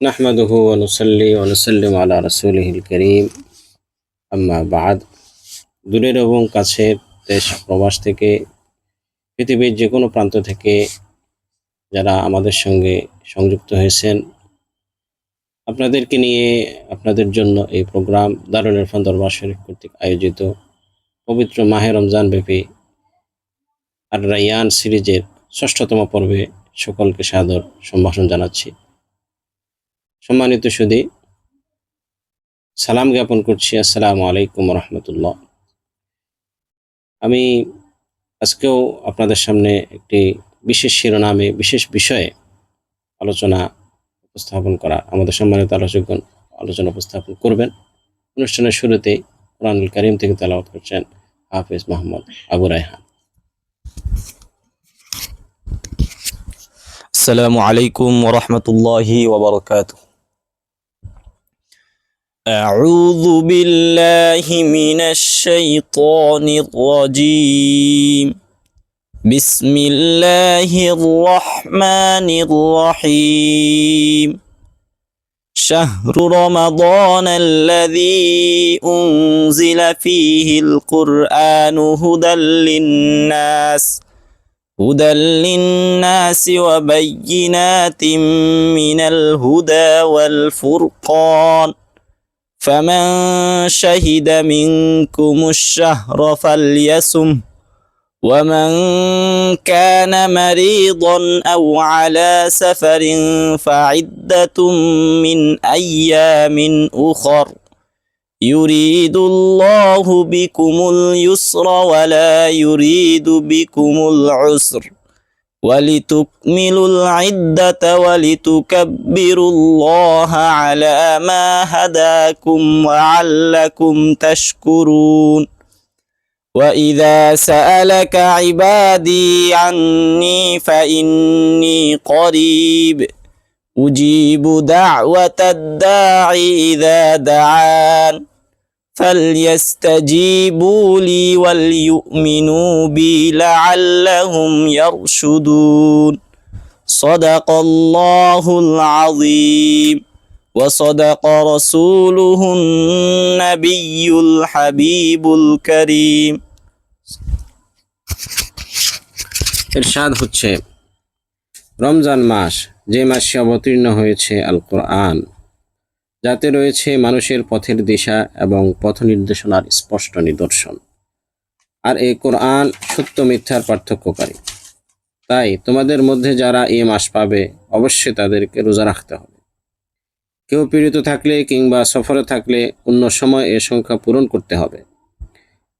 نحمده ونصلي ونسلم على رسوله الكريم আম্মা বাদ দূরের এবং কাছের দেশ প্রবাস থেকে পৃথিবীর যে কোনো প্রান্ত থেকে যারা আমাদের সঙ্গে সংযুক্ত হয়েছেন আপনাদেরকে নিয়ে আপনাদের জন্য এই প্রোগ্রাম দারুল ইরফান দরবার শরীফ কর্তৃক আয়োজিত পবিত্র মাহে রমজান ব্যাপী আর রাইয়ান সিরিজের ষষ্ঠতম পর্বে সকলকে সাদর সম্ভাষণ জানাচ্ছি সম্মানিত সুদী সালাম জ্ঞাপন করছি। আসসালামু আলাইকুম রহমতুল্লাহ আমি আজকেও আপনাদের সামনে একটি বিশেষ শিরোনামে, বিশেষ বিষয়ে আলোচনা উপস্থাপন করা, আমাদের সম্মানিত আলোচকগণ আলোচনা উপস্থাপন করবেন। অনুষ্ঠানের শুরুতে কোরআনুল করিম থেকে তালাবাদ করছেন হাফিজ মোহাম্মদ আবু রায়হান। আসসালামু আলাইকুম ওরহমতুল্লাহি أعوذ بالله من الشيطان الرجيم. بسم الله الرحمن الرحيم. شهر رمضان الذي أنزل فيه القرآن هدى للناس. هدى للناس وبينات من الهدى والفرقان. فمن شهد منكم الشهر فليسم ومن كان مريضا أو على سفر فعدة من أيام أخر. يريد الله بكم اليسر ولا يريد بكم العسر. ولتكملوا العدة ولتكبروا الله على ما هداكم وعلكم تشكرون وإذا سألك عبادي عني فإني قريب أجيب دعوة الداعي إذا دعان فليستجيبوا لي وليؤمنوا بي لعلهم يرشدون صدق الله العظيم وصدق رسوله النبي الحبيب الكريم এরশাদ হচ্ছে রমজান মাস যে মাসে অবতীর্ণ হয়েছে আল কোরআন যাতে রয়েছে মানুষের পথের দিশা এবং পথ নির্দেশনার স্পষ্ট নিদর্শন। আর এই কোরআন সত্য মিথ্যার পার্থক্যকারী। তাই তোমাদের মধ্যে যারা এ মাস পাবে, অবশ্যই তাদেরকে রোজা রাখতে হবে। কেউ পীড়িত থাকলে কিংবা সফরে থাকলে অন্য সময় এ সংখ্যা পূরণ করতে হবে।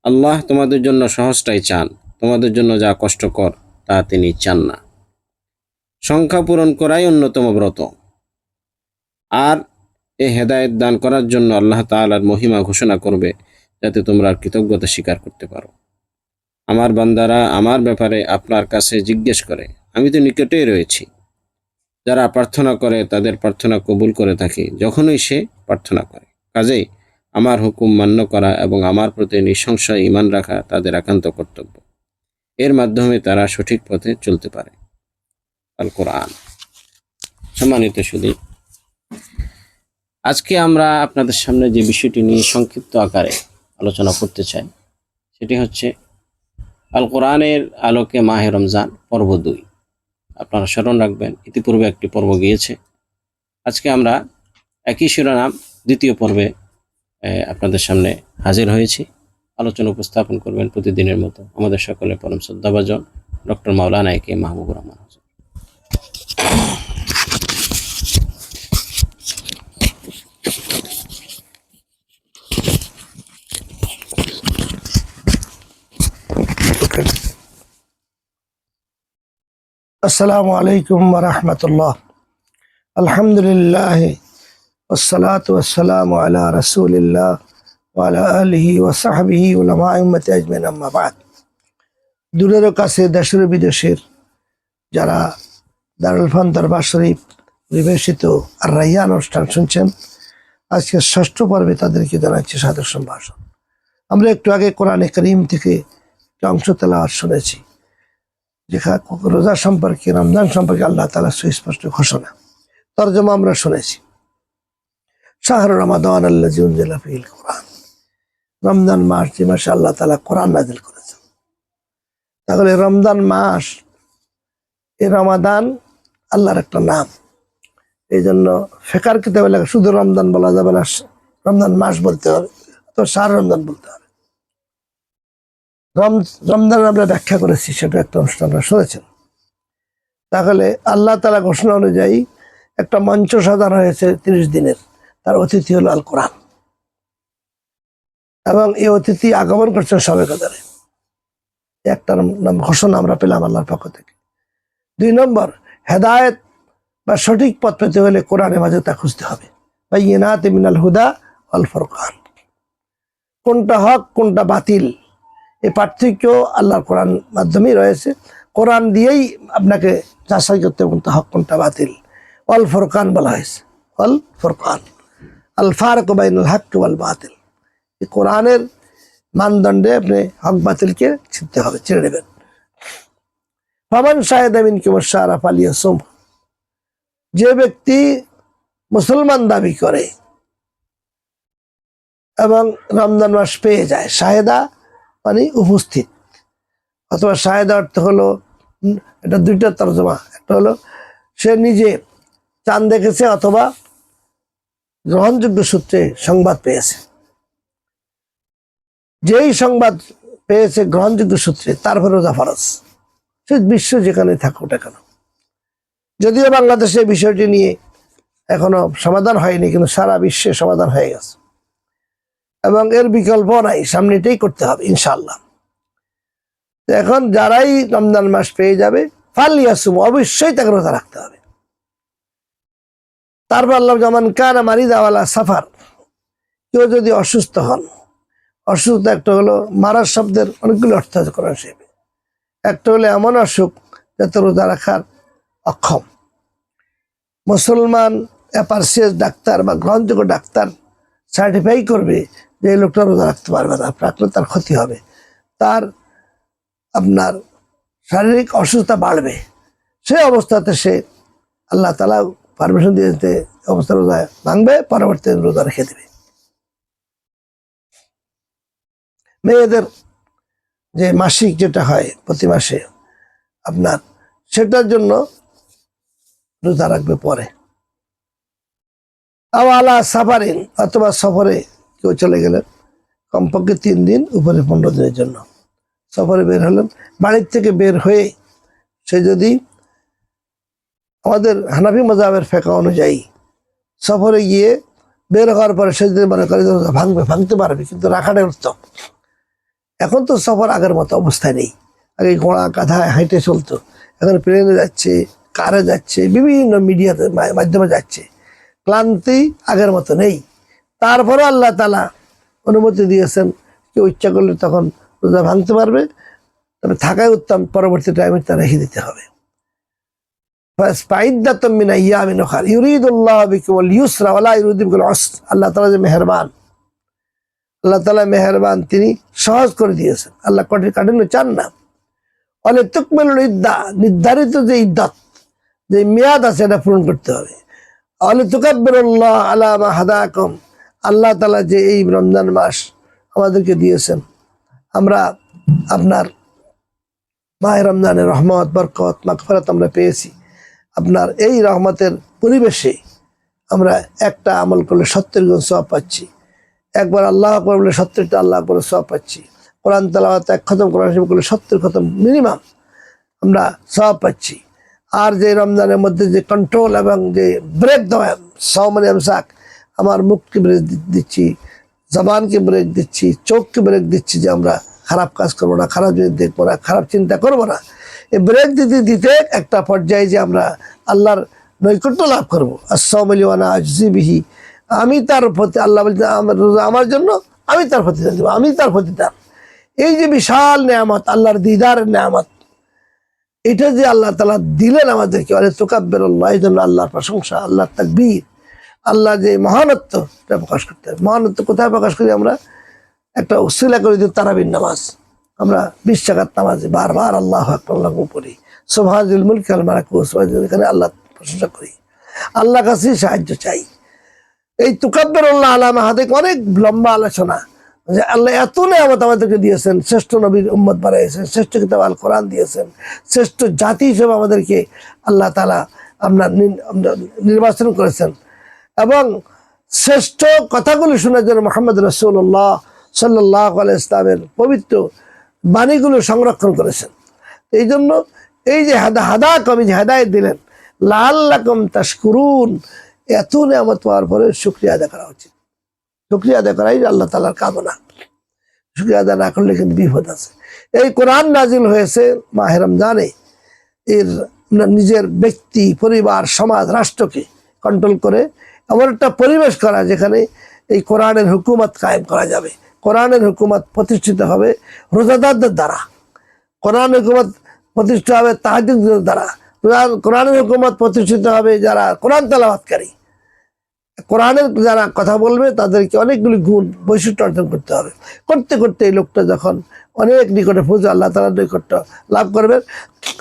আল্লাহ তোমাদের জন্য সহজটাই চান। তোমাদের জন্য যা কষ্টকর, তা তিনি চান না। সংখ্যা পূরণ করাই অন্যতম ব্রত। আর এ হেদায়েত দান করার জন্য আল্লাহ তাআলার মহিমা ঘোষণা করবে, যাতে তোমরা কৃতজ্ঞতা স্বীকার করতে পারো। আমার বান্দারা আমার ব্যাপারে আপনার কাছে জিজ্ঞেস করে, আমি তো নিকটেই রয়েছি। যারা প্রার্থনা করে, তাদের প্রার্থনা কবুল করে থাকি, যখনই সে প্রার্থনা করে। কাজেই আমার হুকুম মান্য করা এবং আমার প্রতি নিঃসংশয় ইমান রাখা তাদের একান্ত কর্তব্য। এর মাধ্যমে তারা সঠিক পথে চলতে পারে। আল কোরআন সম্মানিত সুদী আজকে আমরা আপনাদের সামনে যে বিষয়টি নিয়ে সংক্ষিপ্ত আকারে আলোচনা করতে চাই, সেটি হচ্ছে আল কোরআনের আলোকে মাহে রমজান পর্ব দুই। আপনারা স্মরণ রাখবেন, ইতিপূর্বে একটি পর্ব গিয়েছে। আজকে আমরা একই শিরোনাম দ্বিতীয় পর্বে আপনাদের সামনে হাজির হয়েছি। আলোচনা উপস্থাপন করবেন প্রতিদিনের মতো আমাদের সকলের পরম শ্রদ্ধাভাজন ডক্টর মাওলানা একে মাহবুবুর রহমান। আসসালামু আলাইকুম রহমতুল্লাহ। আলহামদুলিল্লাহ ওসালাত ওসালাম আলা ওয়া আলা আলহি ওসাহাবিহি উলামায়মত আজমেন আম্মাবাদ দূরের কাছে, দেশের বিদেশের যারা দারুল ফান দরবার শরীফ বিবেচিত আর রাইয়া অনুষ্ঠান শুনছেন, আজকে ষষ্ঠ পর্বে তাদেরকে জানাচ্ছি সাদর সম্ভাষণ। আমরা একটু আগে কোরআনে করিম থেকে অংশ তেলাওয়াত শুনেছি। যেখানে রোজা সম্পর্কে, রমজান সম্পর্কে আল্লাহ তালা সুস্পষ্ট ঘোষণা। তর্জমা আমরা শুনেছি। শাহর রমাদান আল্লাহ জিউনজিলা কোরআন রমজান মাস যে মাসে আল্লাহ তালা কোরআন নাজিল করেছেন। তাহলে রমজান মাস, এ রমাদান আল্লাহর একটা নাম। এই জন্য ফেকার কিতাবে লেখা, শুধু রমজান বলা যাবে না, রমজান মাস বলতে হবে তো সার রমজান বলতে হবে। রমজান আমরা ব্যাখ্যা করেছি, সেটা একটা অনুষ্ঠান শুনেছেন। তাহলে আল্লাহ তালা ঘোষণা অনুযায়ী একটা মঞ্চ সাজানো হয়েছে তিরিশ দিনের, তার অতিথি হলো আল কোরআন এবং এই অতিথি আগমন করছেন সবে কাদারে। একটা নাম ঘোষণা আমরা পেলাম আল্লাহর পক্ষ থেকে। দুই নম্বর, হেদায়েত বা সঠিক পথ পেতে হলে কোরআনের মাঝে তা খুঁজতে হবে। বা ইনাত মিনাল হুদা অল ফরকান। কোনটা হক, কোনটা বাতিল? এই পার্থক্য আল্লাহর কোরআন মাধ্যমেই রয়েছে। কোরআন দিয়েই আপনাকে যাচাই করতে কোনটা হক কোনটা বাতিল? অল ফরকান বলা হয়েছে। অল ফরকান আল ফারক বাইনুল হক ওয়াল বাতিল। এই কোরআনের মানদণ্ডে আপনি হক বাতিলকে চিনতে হবে, ছেড়ে দেবেন। ফামান শাহেদ আমিন কিমর শাহরাফ আলিয়া সোম যে ব্যক্তি মুসলমান দাবি করে এবং রমজান মাস পেয়ে যায়, শাহেদা মানে উপস্থিত। অথবা শাহেদা অর্থ হলো, এটা দুইটা তর্জমা। একটা হলো, সে নিজে চান দেখেছে অথবা গ্রহণযোগ্য সূত্রে সংবাদ পেয়েছে। যেই সংবাদ পেয়েছে গ্রহণযোগ্য সূত্রে তারপরে রোজা ফরজ। সে বিশ্ব যেখানে থাকুক না কেন। যদিও বাংলাদেশে বিষয়টি নিয়ে এখনও সমাধান হয়নি, কিন্তু সারা বিশ্বে সমাধান হয়ে গেছে। এবং এর বিকল্প নাই সামনে এটাই করতে হবে ইনশাল্লাহ এখন যারাই রমজান মাস পেয়ে যাবে, ফালিয়াসুম, অবশ্যই তাকে রোজা রাখতে হবে। তারপর আল্লাহ যেমন কানা মারিদাওয়ালা সাফার কেউ যদি অসুস্থ হন, অসুস্থ একটা হলো মারার শব্দের অনেকগুলো অর্থ কোরআন শরীফে। একটা হলো এমন অসুখ যাতে রোজা রাখার অক্ষম। মুসলমান অ্যাপারসিয়াস ডাক্তার বা গ্রহণযোগ্য ডাক্তার সার্টিফাই করবে যে এই লোকটা রোজা রাখতে পারবে না রাখলে তার ক্ষতি হবে। তার আপনার শারীরিক অসুস্থতা বাড়বে। সেই অবস্থাতে সে আল্লাহ তালা পারমিশন দিয়ে দিতে অবস্থা রোজা ভাঙবে, পরবর্তী রোজা রেখে দেবে। মেয়েদের যে মাসিক যেটা হয় প্রতি মাসে আপনার, সেটার জন্য রোজা রাখবে পরে। আলা সাফারিন, অথবা সফরে কেউ চলে গেলেন। কমপক্ষে তিন দিন, উপরে পনেরো দিনের জন্য। সফরে বের হলেন। বাড়ির থেকে বের হয়ে সে যদি আমাদের হানাফি মজাবের ফেঁকা অনুযায়ী সফরে গিয়ে বের হওয়ার পরে সে যদি মনে করে ভাঙবে, ভাঙতে পারবে, কিন্তু রাখাটাই উত্তম। এখন তো সফর আগের মতো অবস্থায় নেই। আগে ঘোড়া কাঁধায় হাইটে চলতো। এখন প্লেনে যাচ্ছে কারে যাচ্ছে, বিভিন্ন মিডিয়াতে মাধ্যমে যাচ্ছে। ক্লান্তি আগের মতো নেই। তারপরে আল্লাহ তালা অনুমতি দিয়েছেন, কেউ ইচ্ছা করলে তখন রোজা ভাঙতে পারবে, তবে থাকাই উত্তম, পরবর্তী টাইমে তা রেখে দিতে হবে। আল্লাহ তালা যে আল্লাহ তালা তিনি সহজ করে দিয়েছেন। আল্লাহ কঠিন চান না। নির্ধারিত যে ইদ্দাত, যে মেয়াদ আছে, এটা পূরণ করতে হবে। আল্লাহ তালা যে এই রমজান মাস আমাদেরকে দিয়েছেন। আমরা আপনার মায়ের রমজানের রহমত, বরকত মাকফরাত আমরা পেয়েছি। আপনার এই রহমতের পরিবেশে আমরা একটা আমল করলে সত্তর গুণ সব পাচ্ছি। একবার আল্লাহ আকবর বলে সত্তরটা আল্লাহ করে সব পাচ্ছি। কোরআন তালাওয়াত এক খতম কোরআন করলে সত্তর খতম মিনিমাম আমরা সব পাচ্ছি। আর যে রমজানের মধ্যে যে কন্ট্রোল এবং যে ব্রেক দেওয়া সৌমানি আমসাক, আমার মুখকে ব্রেক দিচ্ছি, জবানকে ব্রেক দিচ্ছি, চোখকে ব্রেক দিচ্ছি যে আমরা খারাপ কাজ করব না, খারাপ জিনিস দেখব না, খারাপ চিন্তা করব না। এই ব্রেক দিতে দিতে একটা পর্যায়ে যে আমরা আল্লাহর নৈকট্য লাভ করব। আসসালামানা আজিবিহি আমি তার প্রতি আল্লাহ বলতে আমার জন্য, আমি তার প্রতিদান দেবো, আমি তার প্রতিদান। এই যে বিশাল নেয়ামত, আল্লাহর দিদারের নেয়ামত এটা যে আল্লাহ তালা দিলেন আমাদেরকে অরে তোকাব্বের আল্লাহ, এই জন্য আল্লাহর প্রশংসা, আল্লাহর তাকবীর, আল্লাহ যে মহানত্ব এটা প্রকাশ করতে হবে। মহানত্ব কোথায় প্রকাশ করি আমরা? একটা উসিলা করে দিই তারাবিন নামাজ। আমরা বিশ টাকার নামাজে বারবার আল্লাহ আকবর পড়ি। সোভাজুল মুলক আল মারাকুস এখানে আল্লাহ প্রশংসা করি। আল্লাহ কাছেই সাহায্য চাই। এই তুকাব্বের আল্লাহ আলাম হাতে অনেক লম্বা আলোচনা। যে আল্লাহ এত নেয়ামত আমাদেরকে দিয়েছেন, শ্রেষ্ঠ নবীর উম্মত বানাইয়েছেন শ্রেষ্ঠ কিতাব আল কোরআন দিয়েছেন, শ্রেষ্ঠ জাতি হিসেবে আমাদেরকে আল্লাহ তালা আপনার নির্বাচন করেছেন। এবং শ্রেষ্ঠ কথাগুলি শোনার জন্য মোহাম্মদ রসুল্লাহ সাল্লাহ আলাই ইসলামের পবিত্র বাণীগুলো সংরক্ষণ করেছেন। এই জন্য এই যে হাদা হাদা কবি যে হেদায়ত দিলেন লাল্লাকম তাস্কুরুন এত নেয়ামত পাওয়ার পরে শুক্রিয়া আদায় করা উচিত। শুক্রিয়া আদায় করাই আল্লাহ তালার কামনা। শুক্রিয়া আদায় না করলে কিন্তু বিপদ আছে। এই কোরআন নাজিল হয়েছে মাহে রমজানে। এর নিজের ব্যক্তি, পরিবার, সমাজ, রাষ্ট্রকে কন্ট্রোল করে এমন একটা পরিবেশ করা যেখানে এই কোরআনের হুকুমত কায়েম করা যাবে। কোরআনের হুকুমত প্রতিষ্ঠিত হবে রোজাদারদের দ্বারা। কোরআন হুকুমত প্রতিষ্ঠিত হবে তাহাজুদের দ্বারা। কোরআন কোরআনের হুকুমত প্রতিষ্ঠিত হবে যারা কোরআন তেলাবাতকারী কোরআনের যারা কথা বলবে, তাদেরকে অনেকগুলি গুণ, বৈশিষ্ট্য অর্জন করতে হবে। করতে করতে এই লোকটা যখন অনেক নিকটে পুজো আল্লাহ তালার নিকট লাভ করবে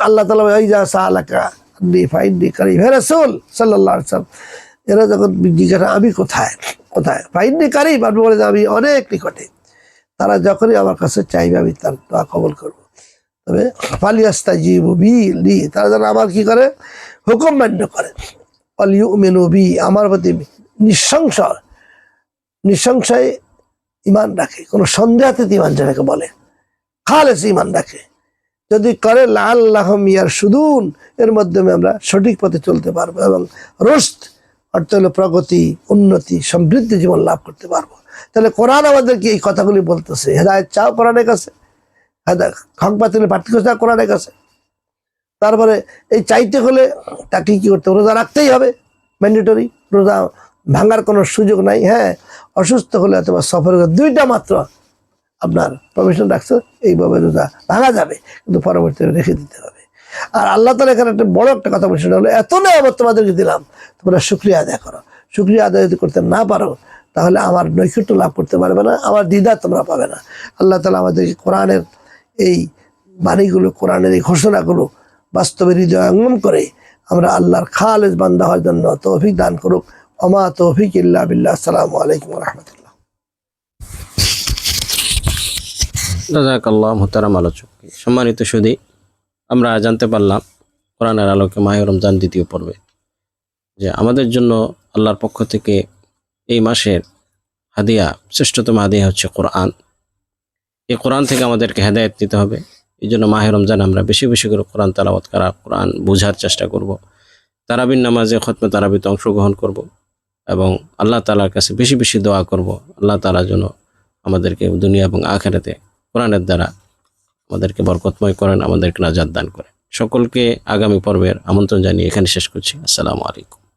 আল্লাহ তালা ওই যা সালাকা ডি ফাইন ডি কারি ভেরাসুল সাল্লাহ এরা যখন জিজ্ঞাসা আমি কোথায়? কোথায়? ফাইন ডি কারি আপনি বলে আমি অনেক নিকটে। তারা যখনই আমার কাছে চাইবে, আমি তার দোয়া কবল করব। তবে ফালিয়াস্তা জীব বি তারা যেন আমার কি করে? হুকুম মান্য করে। অলিউ মেনু বি, আমার প্রতি নিঃসংশ নিঃসংশয় ইমান রাখে। কোনো সন্দেহাতীত ইমান যেটাকে বলে। খালেস ইমান রাখে। যদি করে লাল্লাহ মিয়ার সুদুন এর মাধ্যমে আমরা সঠিক পথে চলতে পারব এবং রোস্ত, অর্থ হলো প্রগতি, উন্নতি, সমৃদ্ধি জীবন লাভ করতে পারব। তাহলে কোরআন আমাদেরকে এই কথাগুলি বলতেছে? হেদায়ত চাও কোরআনের কাছে? হেদায়ত হক বাতিলের পার্থক্য চাও কোরআনের কাছে? তারপরে এই চাইতে হলে তাকে কি করতে রোজা রাখতেই হবে। ম্যান্ডেটরি রোজা ভাঙার কোনো সুযোগ নাই হ্যাঁ? অসুস্থ হলে অথবা সফর দুইটা মাত্র আপনার প্রফেশন রাখছে, এইভাবে রোজা ভাঙা যাবে, কিন্তু পরবর্তীতে রেখে দিতে হবে। আর আল্লাহ তালা এখানে একটা বড় একটা কথা বলছে হলো, এত নেয়ামত তোমাদেরকে দিলাম, তোমরা শুক্রিয়া আদায় করো। শুক্রিয়া আদায় যদি করতে না পারো, তাহলে আমার নৈকট্য লাভ করতে পারবে না, আমার দিদা তোমরা পাবে না। আল্লাহ তালা আমাদেরকে কোরআনের এই বাণীগুলো, কোরআনের এই ঘোষণাগুলো বাস্তবে হৃদয়ঙ্গম করে আমরা আল্লাহর খালেজ বান্দা হওয়ার জন্য তৌফিক দান করুক। অমা তৌফিক ইল্লা বিল্লাহ। আসসালামু আলাইকুম রহমতুল্লাহ। মোহতারাম আলোচক সম্মানিত সুদী আমরা জানতে পারলাম কোরআনের আলোকে মাহে রমজান দ্বিতীয় পর্বে যে আমাদের জন্য আল্লাহর পক্ষ থেকে এই মাসের হাদিয়া, শ্রেষ্ঠতম হাদিয়া হচ্ছে কোরআন। এই কোরআন থেকে আমাদেরকে হেদায়ত নিতে হবে। এই জন্য মাহে রমজান আমরা বেশি বেশি করে কোরআন তালাবাত করা, কোরআন বোঝার চেষ্টা করব। তারাবির নামাজে খতমে তারাবিতে অংশগ্রহণ করব। এবং আল্লাহ তালার কাছে বেশি বেশি দোয়া করব। আল্লাহ তালা যেন আমাদেরকে দুনিয়া এবং আখেরাতে কোরআনের দ্বারা আমাদেরকে বরকতময় করেন, আমাদেরকে নাজাদ দান করেন। সকলকে আগামী পর্বের আমন্ত্রণ জানিয়ে এখানে শেষ করছি। আসসালামু আলাইকুম।